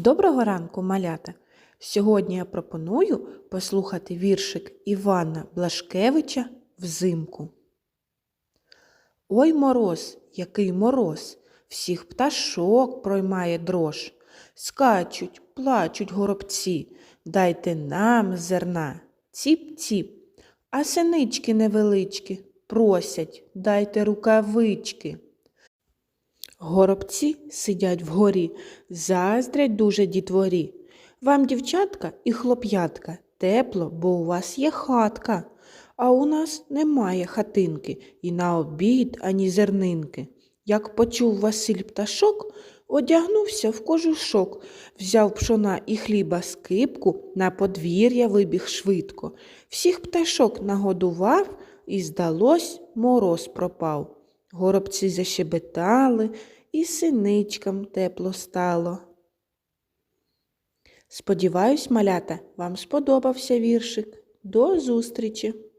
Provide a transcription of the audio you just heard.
Доброго ранку, малята! Сьогодні я пропоную послухати віршик Івана Блашкевича Взимку. Ой мороз, який мороз, всіх пташок проймає дрож. Скачуть, плачуть горобці, дайте нам зерна, ціп-ціп. А синички невеличкі просять, дайте рукавички. Горобці сидять вгорі, заздрять дуже дітворі. Вам, дівчатка і хлоп'ятка, тепло, бо у вас є хатка, а у нас немає хатинки, і на обід ані зернинки. Як почув Василь пташок, одягнувся в кожушок, взяв пшона і хліба скипку, на подвір'я вибіг швидко. Всіх пташок нагодував, і, здалось, мороз пропав. Горобці защебетали, і синичкам тепло стало. Сподіваюсь, малята, вам сподобався віршик. До зустрічі!